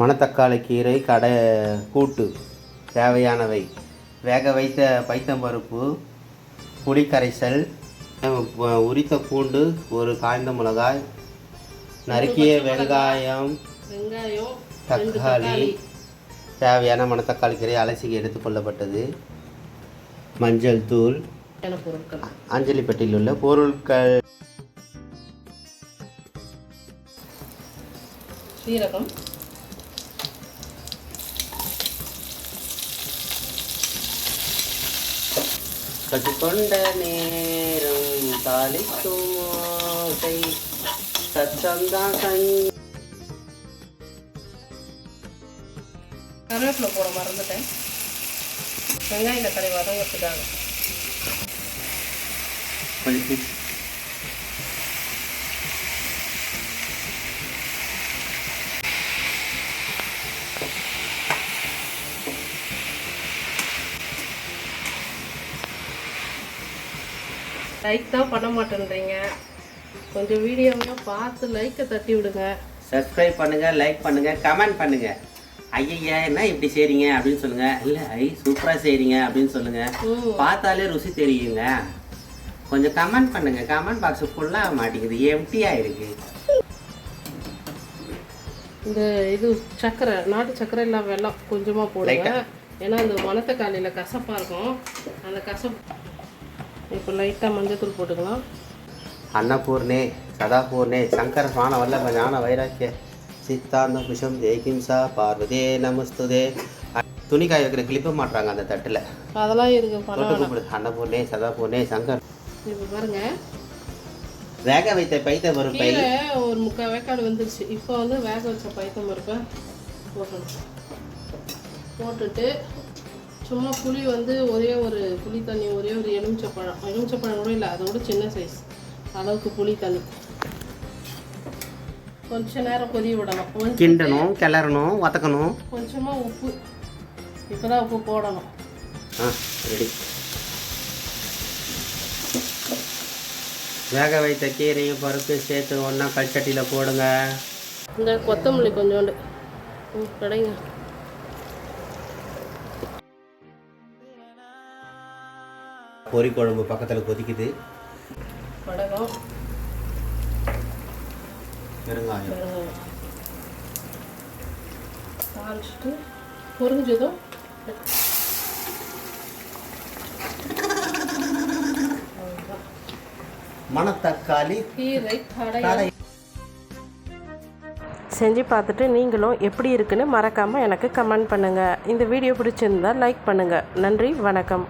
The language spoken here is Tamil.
மணத்தக்காளி கீரை கடை கூட்டு தேவையானவை. வேக வைத்த பைத்தம்பருப்பு புளிக்கரைசல் உரித்த பூண்டு ஒரு காய்ந்த மிளகாய் நறுக்கிய வெங்காயம் வெங்காயம் தக்காளி தேவையான மணத்தக்காளி கீரை அலசி எடுத்துக்கொள்ளப்பட்டது மஞ்சள் தூள் அஞ்சலிப்பட்டியில் உள்ள பொருட்கள். சீரகம். கற்றுக்கொண்ட நேரம் தாளிக்கும் ஓசை சத்தம்தான் சங் கருவேப்பிலை போட மறந்துட்டேன். வெங்காயம் தக்காளி வதங்கிறதுக்காக கொஞ்சம் லைக் தான் பண்ண மாட்டேன்றீங்க. கொஞ்சம் வீடியோவை பார்த்து லைக்கை தட்டி விடுங்க. சப்ஸ்கிரைப் பண்ணுங்க லைக் பண்ணுங்க கமெண்ட் பண்ணுங்க. ஐயா என்ன இப்படி செய்றீங்க அப்படின்னு சொல்லுங்க. இல்ல ஐ சூப்பரா செய்றீங்க அப்படின்னு சொல்லுங்க. பார்த்தாலே ருசி தெரியுங்க. கொஞ்சம் கமெண்ட் பண்ணுங்க. கமெண்ட் பாக்ஸ் ஃபுல்லா மாட்டேங்குது எம்டியா இருக்கு. இந்த இது சர்க்கரை நாட்டு சர்க்கரை இல்லாம வெல்லம் கொஞ்சமாக போடுங்க? ஏன்னா இந்த மணத்தக்காளியில் கசப்பாக இருக்கும். அந்த கசப்பு இப்போ லைட்டாக மஞ்சத்தூள் போட்டுக்கலாம். அன்னபூர்ணே சதாபூர்ணே சங்கர ஸ்வான வல்லப ஞான வைராக்கிய சித்தாந்த குஷம் ஜெய்கிம்சா பார்வதே நமஸ்துதே. துணி காய வைக்கிற கிளிப்ப மாட்டுறாங்க அந்த தட்டில். அதெல்லாம் இதுக்கு பண்ண தொட்டு கூப்பிடு அன்னபூர்ணே சதாபூர்ணே சங்கர். இப்போ பாருங்க. வேக வைத்த பைத்த பருப்பை ஒரு முக்கால் வேக்காடு வந்துருச்சு. இப்போ வந்து வேக வச்ச பைத்தம் பருப்பை போட்டணும் போட்டுட்டு சும்மா புளி வந்து ஒரே ஒரு புளி தண்ணி ஒரே ஒரு எலுமிச்சப்பழம் எலுமிச்சப்பழம் கூட இல்லை அதோட சின்ன சைஸ் அளவுக்கு புளி தண்ணி கொஞ்ச நேரம் கொதி விடணும். கிண்டணும் கிளறணும் வதக்கணும். கொஞ்சமாக உப்பு. இப்போ தான் உப்பு போடணும். ஆ ரெடி. வேக வைத்த கீரையும் பருப்பையும் சேர்த்து ஒன்றா கல்சட்டியில் போடுங்க. இந்த கொத்தமல்லி கொஞ்சோண்டு. கடைங்க. பொரி குழம்பு பக்கத்தில் கொதிக்குது. வடகம் பெருங்காயம். தாளிச்சிட்டு பொரிஞ்சதும் அவ்வளவுதான். மணத்தக்காளி. கீரை கடை. செஞ்சு பார்த்துட்டு நீங்களும் எப்படி இருக்குன்னு மறக்காமல் எனக்கு கமெண்ட் பண்ணுங்கள் இந்த வீடியோ பிடிச்சிருந்தா லைக் பண்ணுங்கள் நன்றி வணக்கம்.